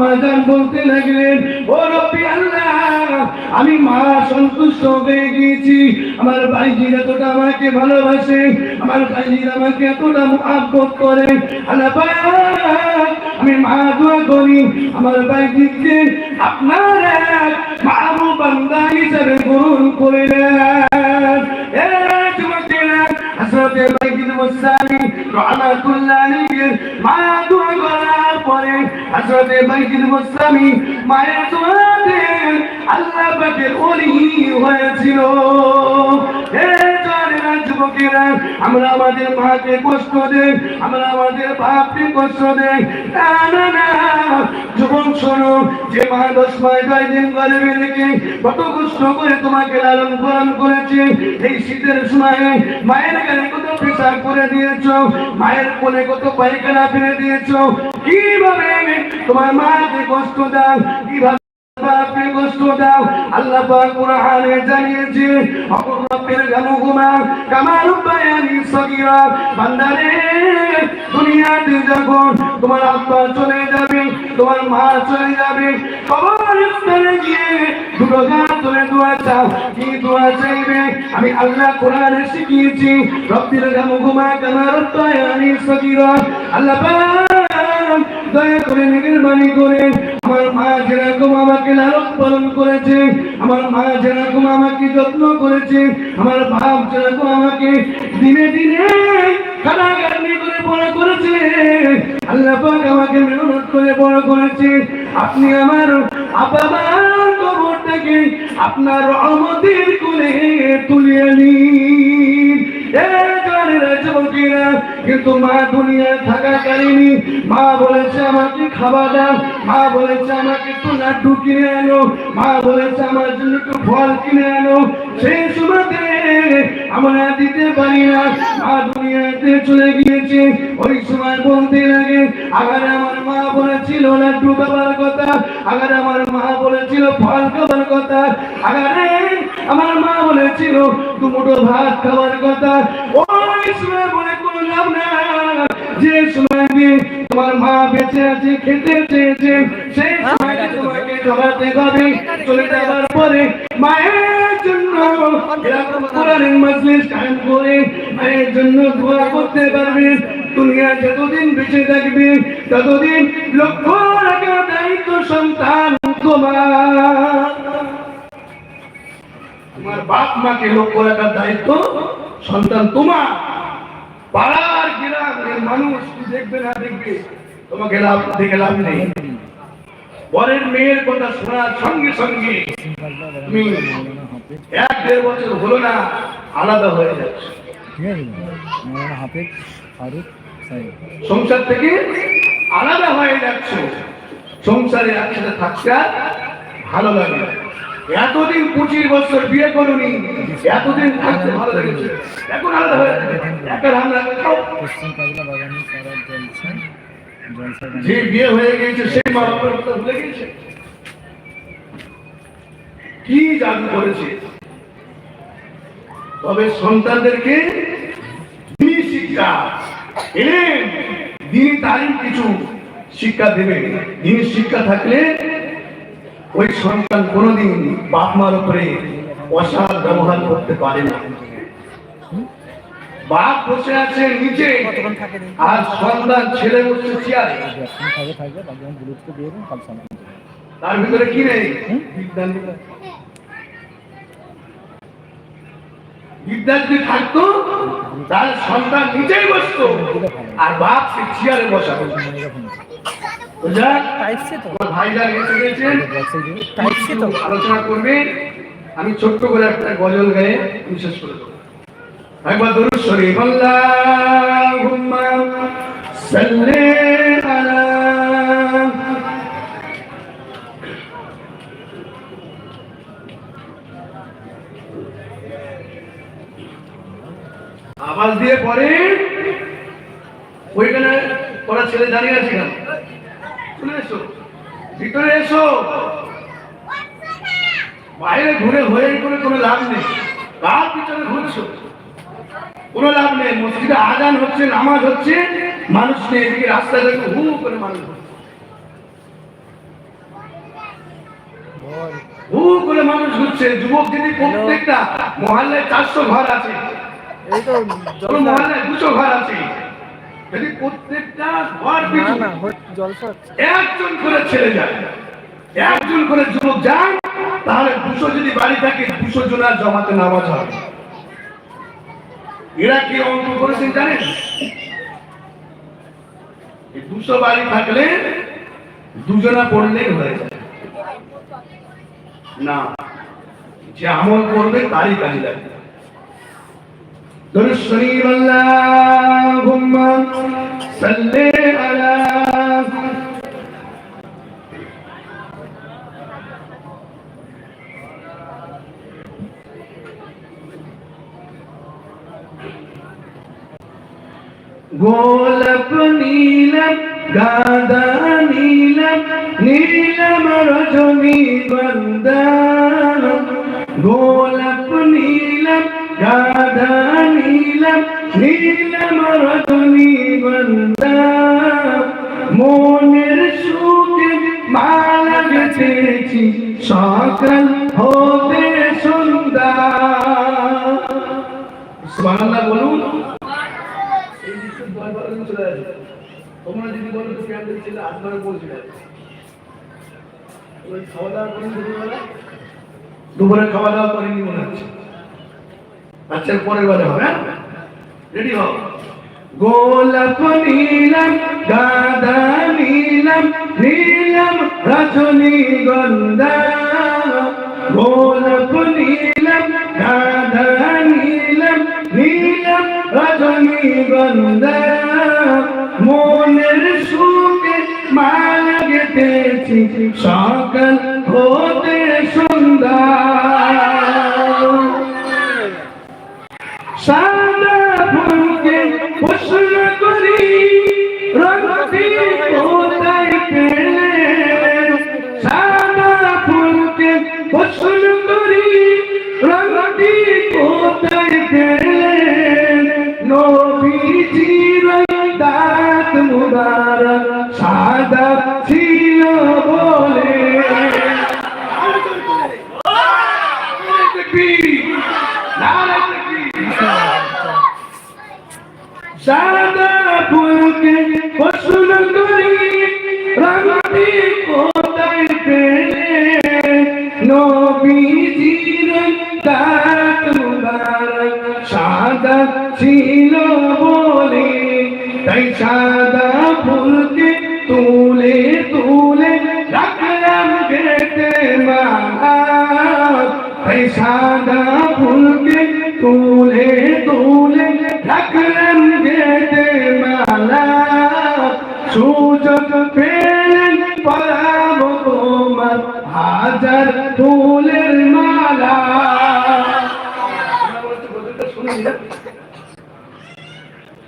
মাজান বলতে লাগলেন ও রব্বি আল্লাহ আমি মা সন্তুষ্ট হয়ে গিয়েছি। আমার ভাইজির এতটা আমাকে ভালোবাসে আমার ভাইজির আমাকে এতটা মহাব্বত করে। আমি মা দোয়া করি আমার ভাইজিকে আপনার এক মাহবুব বান্দা হিসেবে গ্রহণ করে এ যুবকেরা, হযরতে রহমাতুল্লাহ মা দোয়া হযরতে বাইতুল মুসানি মায়ের দোয়াতে আল্লাহ পাকের ওলি হয়েছিল। হে যুবকেরা আমরা আমাদের মাকে কষ্ট দেই, আমরা আমাদের বাপকে কষ্ট দেই। না না না, যুবক, শোনো, যে মা দশ মাস দিন গর্ভে রেখে কত কষ্ট করে তোমাকে লালন পালন করেছে। এই শীতের সময় মায়ের গায়ে কত পেশাব করে দিয়েছ, মায়ের কোলে কত পায়খানা ফেলে দিয়েছ। কীভাবে তোমার মাকে কষ্ট দাও, কীভাবে দাও। আল্লাহ পাক জানিয়েছে, অপর রব্বের গানুগুমা কামা রব্বায়ানি সগীরা। বান্দারে, দুনিয়াতে যখন তোমার আব্বা চলে যাবে, তোমার মা চলে যাবে কবরস্থানে গিয়ে দুটো গান দোয়া চাও। কি দোয়া চাইবে? আমি আল্লাহ কোরআনে শিখিয়েছি, রব্বির গানুগুমা কামা রব্বায়ানি সগীরা। আল্লাহ পাক দয়া করে মেহরবানি করে আমার মা যেরকম আমাকে লালন পালন করেছে, আমার মা যেরকম আমাকে যত্ন করেছে, আমার বাপ যেরকম আমাকে দিনে দিনে কারাগারি করে বড় করেছে, আল্লাহ পাক আমাকে মেহনত করে বড় করেছে। আপনি আমার আপা মার কবরটাকে আপনার রহমতের কোলে তুলিয়ে নিন। কিন্তু মা দুনিয়া থাকাকালীনই মা বলেছে, আমাকে খাবার দাও। মা বলেছে, আমাকে একটু লাড্ডু কিনে আনো। মা বলেছে, আমার জন্য একটু ফল কিনে আনো। সেই সময়তে আমরা দিতে পারি না। মা দুনিয়াতে চলে গিয়েছে, ওই সময় বলতে লাগে, আগারে আমার মা বলেছিল লাড্ডু খাবার কথা, আগারে আমার মা বলেছিল ফল খাবার কথা। আগারে আমার মা বলেছিল দুমুটো ভাত খাবার কথা। ওই সময় বলে কোনো না, যে সময় তোমার মা বেঁচে আছে, খেতে চেয়েছে, সেই সময় তোমাকে জবাতে হবে চলে যাবার পরে মায়ের জন্য কোরআনের মজলিস কায়েম করে মায়ের জন্য দোয়া করতে পারবে। দুনিয়া যতদিন বেঁচে থাকবে, ততদিন লক্ষ বাপ মাকে লক্ষ রাখার দায়িত্ব, সন্তান তোমার। পাড়ার গ্রামের মানুষ কি দেখবে না দেখবে, তোমাকে লাভ, দেখে লাভ নেই। পরের মেয়ের কথা শোনার সঙ্গে সঙ্গে তুমি এক দেড় বছর হলো না, আলাদা হয়ে যাচ্ছে। সংসার থেকে আলাদা হয়ে যাচ্ছে। সংসারে একসাথে থাকতে ভালো লাগে। এতদিন পঁচিশ বছর বিয়ে করুনি, এতদিন থাকতে ভালো লেগেছে। এখন আলাদা হয়ে জলছেন জলসা যে বিয়ে হয়ে সেই মা কথা ভুলে কি জাদু করেছে? তবে সন্তানদেরকে শিক্ষা এলেন। দিনী তালিম কিছু শিক্ষা দেবে দিনী শিক্ষা থাকলে ওই সন্তান কোনোদিন বাপ মার উপরে অসার ব্যবহার করতে পারে না। বাপ বসে আছে নিচে আর সন্তান ছেলে বসে তার ভিতরে কি নেই? বিজ্ঞান বিদ্যা যদি থাকতো, তার সন্তান নিজেই বসতো, আর বাপ সে চেয়ারে বসাতো। আলোচনা করবে। আমি ছোট্ট করে একটা গজল গায়ে আমি শেষ করে একবার শরীফ আওয়াজ দিয়ে পরে ওইখানে ওরা ছেলে দাঁড়িয়ে আছে কেন? এসো। ভিতরে এসো। বাইরে ঘুরে হয়ে করে কোনো লাভ নেই। কার পিছনে ঘুরছো। কোনো লাভ নেই। মসজিদে আজান হচ্ছে নামাজ হচ্ছে। মানুষ নেই এদিকে রাস্তায় দেখে হু করে মানুষ। হু করে মানুষ ঘুরছে। যুবক যদি প্রত্যেকটা মহল্লায় চারশো ঘর আছে। মহল্লায় দুশো ঘর আছে। যদি প্রত্যেকটা ঘর একজন করে ছেলে যায় একজন করে যুবক যায় তাহলে দুশো যদি বাড়ি থাকে দুশো জনের জমাতে নামাজ হবে। এরা কি অঙ্ক করেছেন জানেন? দুশো বাড়ি থাকলে দুজনা পড়লেই হয়ে যায়। না যে আমল করবে তারই কাজে লাগবে। درود شریف اللهم صل علی ഗോലപ് നീലം ഗാദ നീലം നീലം രജനീ ഗന്ധ ഗോ তোমরা যদি বলো তো ক্যাম্পের ছেলে আটবারে খাওয়া দাওয়া করেন দুপুরবেলা দুপুরে খাওয়া দাওয়া করেনি মনে হচ্ছে। আচ্ছা পরের বারে হবে রেডি হও গোলাপ নীলম, গাদা নীলম নীলম রজনী গন্ধা। গোলাপ নীলম, গাদা নীলম নীলম রজনী গন্ধা। মনের সুখে মালা গেতেছি সকাল হতে সন্ধ্যা। সাদা ফুলকে তুলে তুলে রাখলাম মালা তাই সাদা ফুলকে তুলে তুলে রাখলেন গেতে মালা সুযোগ পেলেন পরাব তোমার হাজার ফুলের মালা।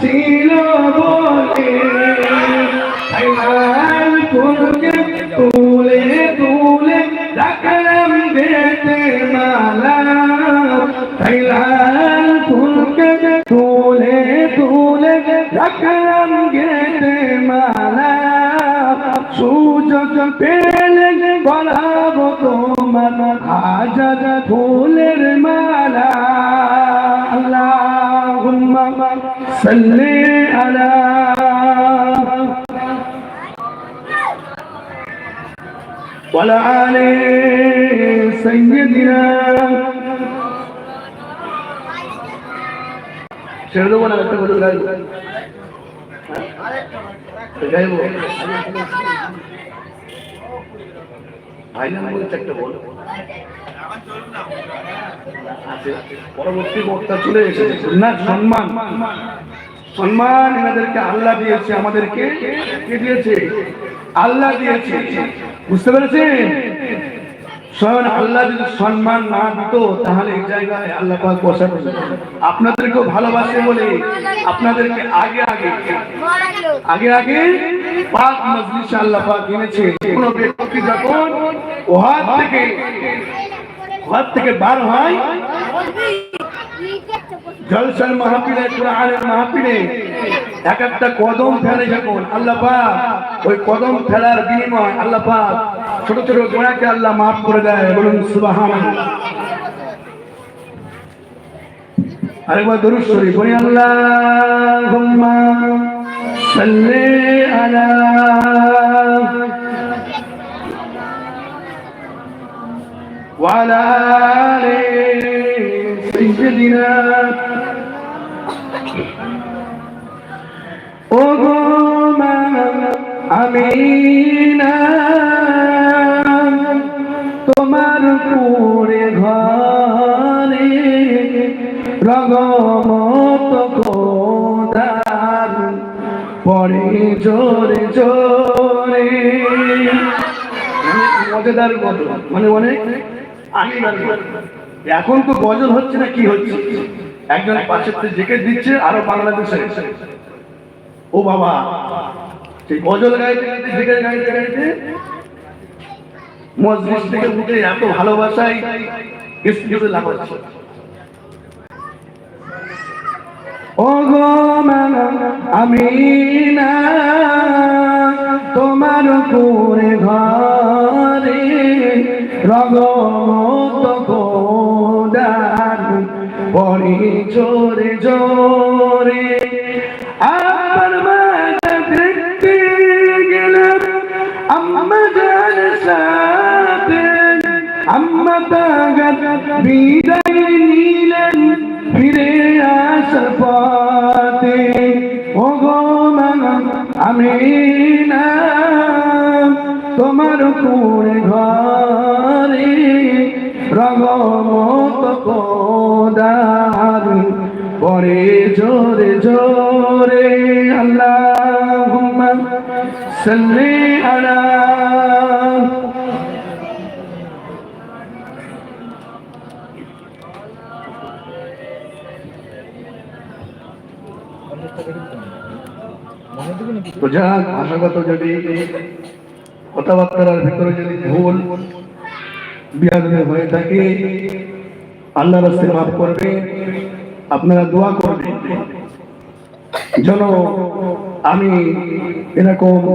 ছিল বলে লাল ফুলকে তুলে তুলে রাখলাম বেতে মালা। লাল ফুলকে তুলে তুলে রাখলাম গেতে মালা। সুযোগ পেলে বলাবো তোমার হাজার ফুলের মালা। আল্লাহুম্মা صل على وعلى آل سيدنا ചെറുതുപോലെ വെട്ടപ്പെടുകയായിരുന്നു അതിനെ നമുക്ക് ചെട്ട പോകും পরবর্তী বক্তা চলে এসেছে। সম্মান। সম্মান এনাদেরকে আল্লাহ দিয়েছে, আমাদেরকে কে দিয়েছে? আল্লাহ দিয়েছে। বুঝতে পেরেছেন? স্বয়ং আল্লাহ যদি সম্মান না দিত, তাহলে এই জায়গায় আল্লাহ পাক আপনাদেরকেও ভালোবাসে বলে, আপনাদেরকে আগে আগে আগে আগে পাক মজলিস আল্লাহ পাক এনেছে। ব্যক্তি যখন থেকে ওহার থেকে বার হয়। জলসার মাহফিলে, কোরআনের মাহফিলে এক একটা কদম ফেলে যখন আল্লাহ পাক, ওই কদম ফেলার বিনিময় আল্লাহ পাক ছোট ছোট গোড়াকে আল্লাহ মাফ করে দেয়। বলুন, সুবহানাল্লাহ। আরেকবার দরুদ শরীফ বলি আল্লাহুম্মা সাল্লি আলা وعلى آل سيدنا ওগোমা আমিনা তোমার পুরে ঘরে রগমত কোদার পরে জোরে জোরে অনেক মজাদার গজল মানে অনেক আনন্দার গজল। এখন তো গজল হচ্ছে না, কি হচ্ছে? একজন পাশে জেকে দিচ্ছে, আরও বাংলাদেশে ও বাবা, সেই গজল গাইতে গাইতে গাইতে মসজিদ থেকে উঠে এত ভালোবাসায় স্ত্রীতে লাগাচ্ছে ও গো আমি না, তোমার করে ঘরে রগমত গোদার, পরে জোরে জোরে আমার মাঝে দেখতে গেলাম। আম্মা জান সাথে, আম্মা তাগাত বিদায় নিলেন ফিরে আসার পথে। ও গো আমি না, তোমার কুড়ে ঘরে রগমত কোদার পরে জোরে জোরে আল্লাহ সাল্লি আলা যদি কথাবার্তার ভিতরে যদি ভুল বিয়াদবে হয়ে থাকে। আল্লাহ রাস্তায় মাফ করবে। আপনারা দোয়া করবেন। যেন আমি এরকম